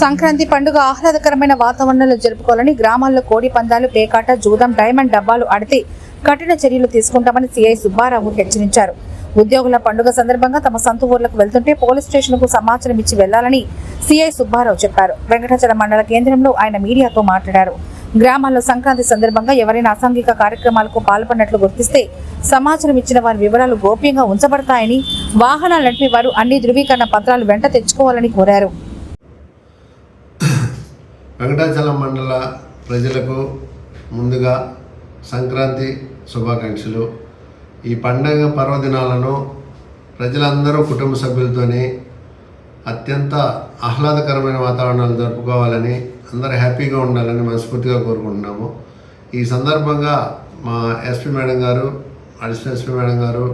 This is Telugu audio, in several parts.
సంక్రాంతి పండుగ ఆహ్లాదకరమైన వాతావరణంలో జరుపుకోవాలని గ్రామాల్లో కోడి పందాలు పేకాట జూదం డైమండ్ డబ్బాలు ఆడితే కఠిన చర్యలు తీసుకుంటామని సిఐ సుబ్బారావు హెచ్చరించారు. ఉద్యోగుల పండుగ సందర్భంగా తమ సొంత ఊర్లకు వెళ్తుంటే పోలీస్ స్టేషన్కు సమాచారం ఇచ్చి వెళ్ళాలని సిఐ సుబ్బారావు చెప్పారు. వెంకటాచల మండల కేంద్రంలో ఆయన మీడియాతో మాట్లాడారు. గ్రామాల్లో సంక్రాంతి సందర్భంగా ఎవరైనా అసాంఘిక కార్యక్రమాలకు పాల్పడినట్లు గుర్తిస్తే సమాచారం ఇచ్చిన వారి వివరాలు గోప్యంగా ఉంచబడతాయని వాహనాలు నడిపే వారు అన్ని ధృవీకరణ పత్రాలు వెంట తెచ్చుకోవాలని కోరారు. వెంకటాచలం మండల ప్రజలకు ముందుగా సంక్రాంతి శుభాకాంక్షలు. ఈ పండగ పర్వదినాలను ప్రజలందరూ కుటుంబ సభ్యులతోని అత్యంత ఆహ్లాదకరమైన వాతావరణాలు జరుపుకోవాలని అందరూ హ్యాపీగా ఉండాలని మనస్ఫూర్తిగా కోరుకుంటున్నాము. ఈ సందర్భంగా మా ఎస్పీ మేడం గారు అడిషనల్ ఎస్పీ మేడం గారు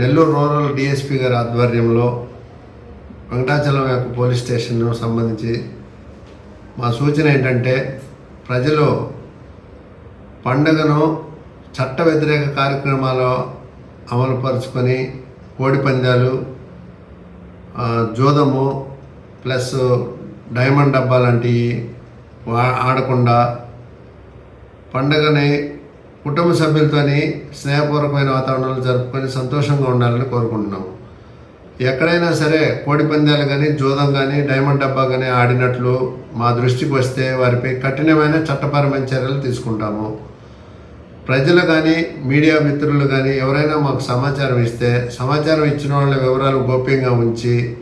నెల్లూరు రూరల్ డిఎస్పీ గారి ఆధ్వర్యంలో వెంకటాచలం యొక్క పోలీస్ స్టేషన్ సంబంధించి మా సూచన ఏంటంటే ప్రజలు పండుగను చట్ట వ్యతిరేక కార్యక్రమాలు అమలుపరుచుకొని కోడి పందాలు జూదము ప్లస్ డైమండ్ డబ్బా లాంటివి ఆడకుండా పండుగని కుటుంబ సభ్యులతోని స్నేహపూర్వకమైన వాతావరణంలో జరుపుకొని సంతోషంగా ఉండాలని కోరుకుంటున్నాము. ఎక్కడైనా సరే కోడి పందాలు కానీ జూదం కానీ డైమండ్ డబ్బా కానీ ఆడినట్లు మా దృష్టికి వస్తే వారిపై కఠినమైన చట్టపరమైన చర్యలు తీసుకుంటాము. ప్రజలు కానీ మీడియా మిత్రులు కానీ ఎవరైనా మాకు సమాచారం ఇస్తే సమాచారం ఇచ్చిన వాళ్ళ వివరాలు గోప్యంగా ఉంచి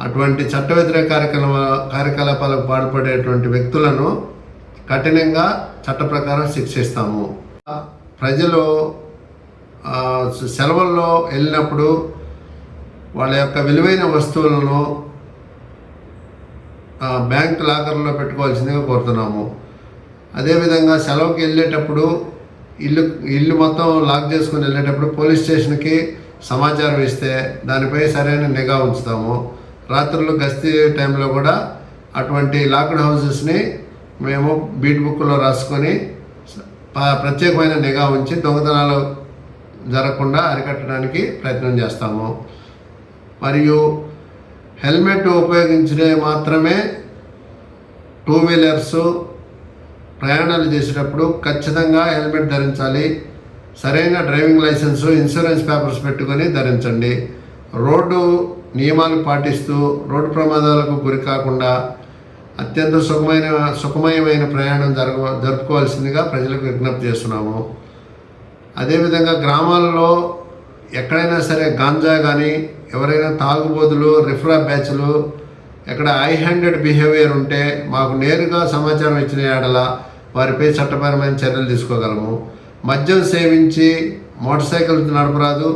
అటువంటి చట్ట వ్యతిరేక కార్యక్రమ కార్యకలాపాలకు పాల్పడేటువంటి వ్యక్తులను కఠినంగా చట్ట ప్రకారం శిక్షిస్తాము. ప్రజలు సెలవుల్లో వెళ్ళినప్పుడు వాళ్ళ యొక్క విలువైన వస్తువులను బ్యాంక్ లాకర్లో పెట్టుకోవాల్సిందిగా కోరుతున్నాము. అదేవిధంగా సెలవుకి వెళ్ళేటప్పుడు ఇల్లు ఇల్లు మొత్తం లాక్ చేసుకుని వెళ్ళేటప్పుడు పోలీస్ స్టేషన్కి సమాచారం ఇస్తే దానిపై సరైన నిఘా ఉంచుతాము. రాత్రులు గస్తీ టైంలో కూడా అటువంటి లాక్డ్ హౌసెస్ని మేము బీట్ బుక్లో రాసుకొని ప్రత్యేకమైన నిఘా ఉంచి దొంగతనాలు జరగకుండా అరికట్టడానికి ప్రయత్నం చేస్తాము. మరియు హెల్మెట్ ఉపయోగించడే మాత్రమే టూ వీలర్స్ ప్రయాణాలు చేసేటప్పుడు ఖచ్చితంగా హెల్మెట్ ధరించాలి. సరైన డ్రైవింగ్ లైసెన్సు ఇన్సూరెన్స్ పేపర్స్ పెట్టుకొని ధరించండి. రోడ్డు నియమాలు పాటిస్తూ రోడ్డు ప్రమాదాలకు గురి కాకుండా అత్యంత సుఖమైన సుఖమయమైన ప్రయాణం జరగ జరుపుకోవాల్సిందిగా ప్రజలకు విజ్ఞప్తి చేస్తున్నాము. అదేవిధంగా గ్రామాల్లో ఎక్కడైనా సరే గాంజా కానీ ఎవరైనా తాగుబోతులు రిఫ్రా బ్యాచ్లు ఎక్కడ ఐ హ్యాండెడ్ బిహేవియర్ ఉంటే మాకు నేరుగా సమాచారం ఇచ్చిన ఏడల వారిపై చట్టపరమైన చర్యలు తీసుకోగలము. మద్యం సేవించి మోటార్ సైకిల్ నడపరాదు.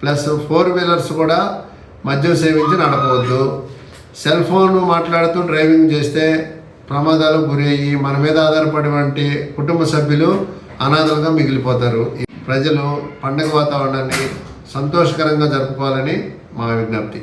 ప్లస్ ఫోర్ వీలర్స్ కూడా మద్యం సేవించి నడపవద్దు. సెల్ ఫోన్ మాట్లాడుతూ డ్రైవింగ్ చేస్తే ప్రమాదాలు గురయ్యి మన మీద ఆధారపడినటువంటి కుటుంబ సభ్యులు అనాథలుగా మిగిలిపోతారు. ప్రజలు పండగ వాతావరణాన్ని సంతోషకరంగా జరుపుకోవాలని మా విజ్ఞప్తి